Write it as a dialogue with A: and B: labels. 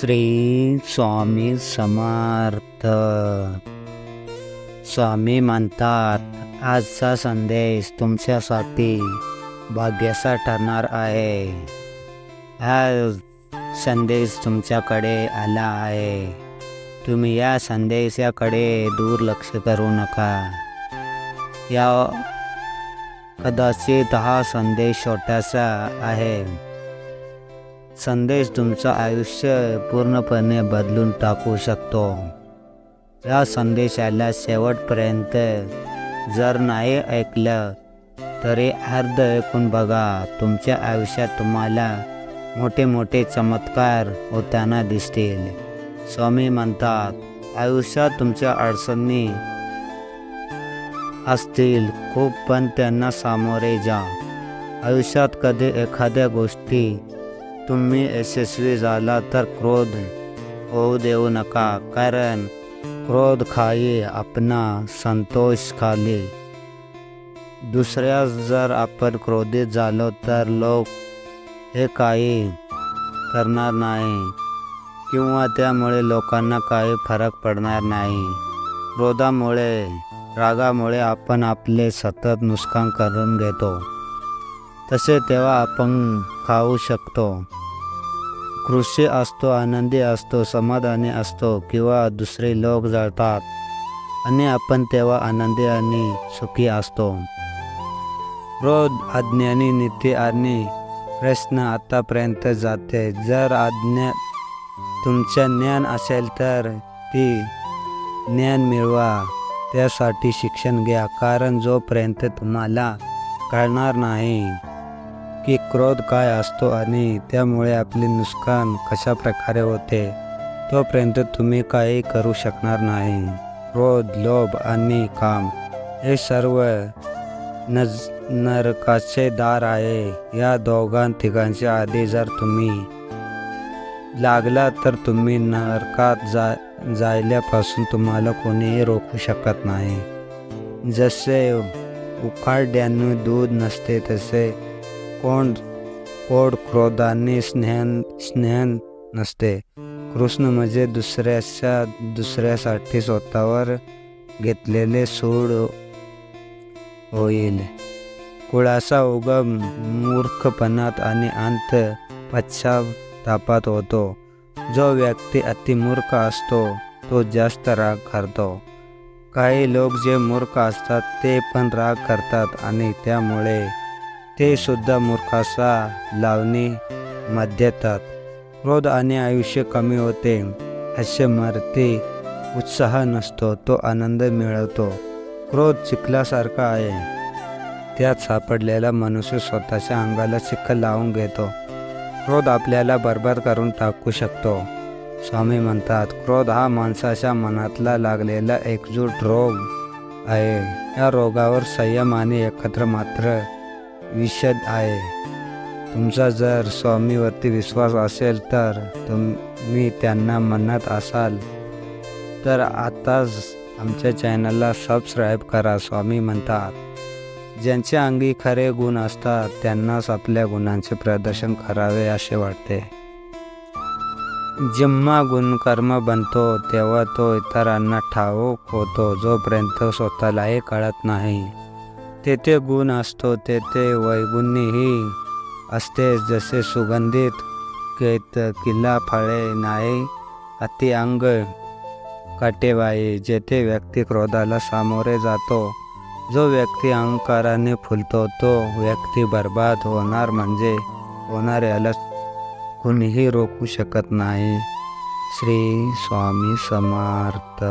A: श्री स्वामी समर्थ. स्वामी म्हणतात आजचा संदेश तुमच्यासाठी भाग्याचा ठरणार आहे. हा संदेश तुमच्याकडे आला आहे. तुम्ही या संदेशाकडे दुर्लक्ष करू नका. या कदाचित हा संदेश छोटासा आहे. संदेश तुमचं आयुष्य पूर्णपणे बदलून टाकू शकतो. या संदेशाला शेवटपर्यंत जर नाही ऐकलं तरी अर्ध ऐकून बघा. तुमच्या आयुष्यात तुम्हाला मोठे मोठे चमत्कार होताना दिसतील. स्वामी म्हणतात आयुष्यात तुमच्या अडचणी असतील खूप पण त्यांना सामोरे जा. आयुष्यात कधी एखाद्या गोष्टी तुम्ही यशस्वी झाला तर क्रोध होऊ देऊ नका कारण क्रोध खाई आपणा संतोष खाली. दुसऱ्या जर आपण क्रोधित झालो तर लोक हे काही करणार नाही किंवा त्यामुळे लोकांना काही फरक पडणार नाही. क्रोधामुळे रागामुळे आपण आपले सतत नुकसान करून घेतो. तसे तेव्हा आपण खाऊ शकतो. कृषी असतो आनंदी असतो समाधानी असतो किंवा दुसरे लोक जळतात. आणि आपण तेव्हा आनंदी आणि सुखी असतो. क्रोध अज्ञानी नीती आणि प्रश्न आतापर्यंत जाते. जर आज्ञा तुमचं ज्ञान असेल तर ती ज्ञान मिळवा. त्यासाठी शिक्षण घ्या. कारण जोपर्यंत तुम्हाला कळणार नाही की क्रोध काय असतो आणि त्यामुळे आपले नुकसान कशा प्रकारे होते तोपर्यंत तुम्ही काही करू शकणार नाही. क्रोध लोभ आणि काम हे सर्व नज नरकाचे दार आहे. या दोघां तिघांच्या आधी जर तुम्ही लागला तर तुम्ही नरकात जा जायल्यापासून तुम्हाला कोणीही रोखू शकत नाही. जसे उखाड्यानं दूध नसते तसे कोण कोड क्रोधाने स्नेहन स्नेहन नसते. कृष्ण म्हणजे दुसऱ्याच्या दुसऱ्यासाठी स्वतःवर घेतलेले सूड होईल. कुळाचा उगम मूर्खपणात आणि अंत पश्चातापात होतो. जो व्यक्ती अतिमूर्ख असतो तो जास्त राग करतो. काही लोक जे मूर्ख असतात ते पण राग करतात आणि त्यामुळे ते सुद्धा मूर्खाचा लावणी मध्ये क्रोध आणि आयुष्य कमी होते हास्य मरते उत्साह नसतो तो आनंद मिळवतो. क्रोध चिखलासारखा आहे. त्यात सापडलेला मनुष्य स्वतःच्या अंगाला चिखल लावून घेतो. क्रोध आपल्याला बरबाद करून टाकू शकतो. स्वामी म्हणतात क्रोध हा माणसाच्या मनातला लागलेला एकजूट रोग आहे. या रोगावर संयम आणि एकत्र मात्र विषद आहे. तुमचा जर स्वामीवरती विश्वास असेल तर तुम्ही त्यांना म्हणत असाल. तर आताच आमच्या चॅनलला सबस्क्राईब करा स्वामी म्हणतात. ज्यांच्या अंगी खरे गुण असतात त्यांनाच आपल्या गुणांचे प्रदर्शन करावे असे वाटते. जेव्हा गुणकर्म बनतो तेव्हा तो इतरांना ठाऊक होतो जोपर्यंत स्वतःलाही कळत नाही. तेथे गुण असतो तेथे वैगुण्यही असते. जसे सुगंधित केत किल्ला फळे नाही अति अंग काटेवाई जेथे व्यक्ती क्रोधाला सामोरे जातो जो व्यक्ती अहंकाराने फुलतो तो व्यक्ती बर्बाद होणार म्हणजे होणाऱ्याला कुणीही रोखू शकत नाही. श्री स्वामी समर्थ.